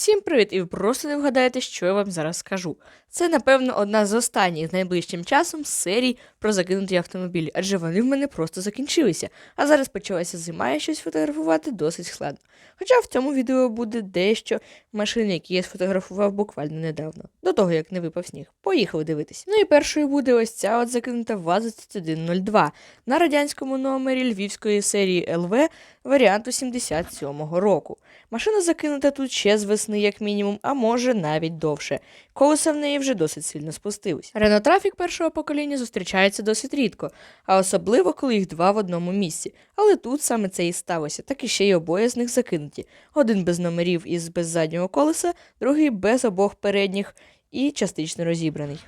Всім привіт! І ви просто не вгадаєте, що я вам зараз скажу. Це, напевно, одна з останніх найближчим часом серій про закинуті автомобілі, адже вони в мене просто закінчилися. А зараз почалася зима і щось фотографувати досить складно. Хоча в цьому відео буде дещо машин, які я сфотографував буквально недавно, до того як не випав сніг. Поїхали дивитись. Ну і першою буде ось ця от закинута ВАЗ-2102 на радянському номері львівської серії ЛВ варіанту 77-го року. Машина закинута тут ще з весни, як мінімум, а може навіть довше. Колеса в неї вже досить сильно спустились. Ренотрафік першого покоління зустрічається досить рідко, а особливо, коли їх два в одному місці. Але тут саме це і сталося, так і ще й обоє з них закинуті. Один без номерів із без заднього колеса, другий без обох передніх і частично розібраний.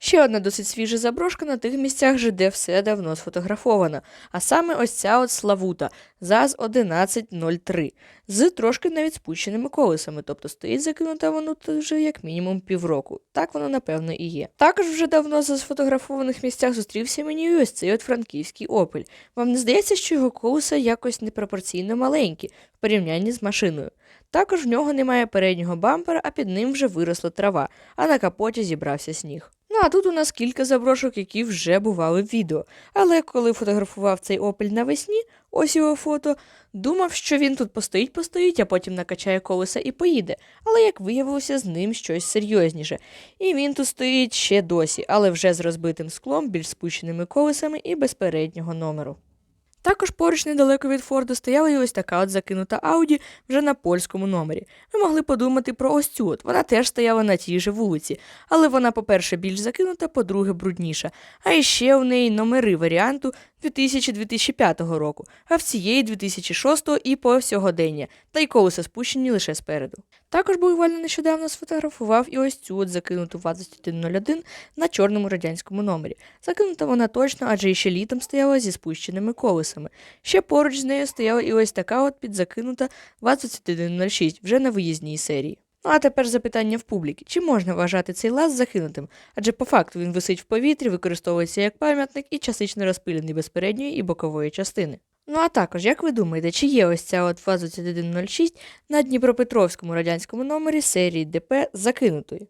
Ще одна досить свіжа заброшка на тих місцях, же, де все давно сфотографовано, а саме ось ця от Славута ЗАЗ 1103 з трошки навіть спущеними колесами, тобто стоїть закинута воно вже як мінімум півроку. Так воно напевно і є. Також вже давно за сфотографованих місцях зустрівся мені ось цей от франківський опель. Вам не здається, що його колеса якось непропорційно маленькі в порівнянні з машиною? Також в нього немає переднього бампера, а під ним вже виросла трава, а на капоті зібрався сніг. А тут у нас кілька заброшок, які вже бували в відео. Але коли фотографував цей опель навесні, ось його фото, думав, що він тут постоїть, постоїть, а потім накачає колеса і поїде. Але як виявилося, з ним щось серйозніше. І він тут стоїть ще досі, але вже з розбитим склом, більш спущеними колесами і без переднього номеру. Також поруч недалеко від Форду стояла і ось така от закинута Ауді вже на польському номері. Ви могли подумати про ось цю от. Вона теж стояла на тій же вулиці, але вона, по-перше, більш закинута, по-друге, брудніша. А іще у неї номери варіанту 2000-2005 року, а в цієї 2006 і по сьогодення, та й колеса спущені лише спереду. Також буквально нещодавно сфотографував і ось цю от закинуту 2101 на чорному радянському номері. Закинута вона точно, адже іще літом стояла зі спущеними колесами. Ще поруч з нею стояла і ось така от підзакинута 2106 вже на виїзній серії. А тепер запитання в публіки: чи можна вважати цей лаз закинутим? Адже по факту він висить в повітрі, використовується як пам'ятник і частично розпилений без передньої і бокової частини. Ну а також, як ви думаєте, чи є ось ця от фаза 2106 на Дніпропетровському радянському номері серії ДП закинутою?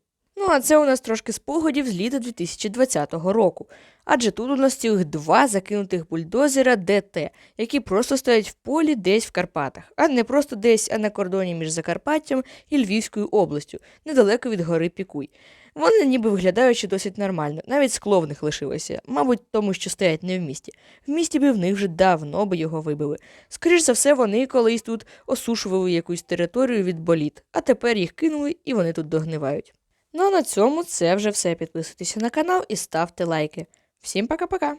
Ну, а це у нас трошки спогадів з літа 2020 року. Адже тут у нас цілих два закинутих бульдозера ДТ, які просто стоять в полі десь в Карпатах, а не просто десь а на кордоні між Закарпаттям і Львівською областю, недалеко від гори Пікуй. Вони ніби виглядаючи досить нормально, навіть скло в них лишилося, мабуть, тому що стоять не в місті. В місті би в них вже давно би його вибили. Скоріш за все, вони колись тут осушували якусь територію від боліт, а тепер їх кинули і вони тут догнивають. Ну а на цьому це вже все. Підписуйтеся на канал і ставте лайки. Всім пока-пока!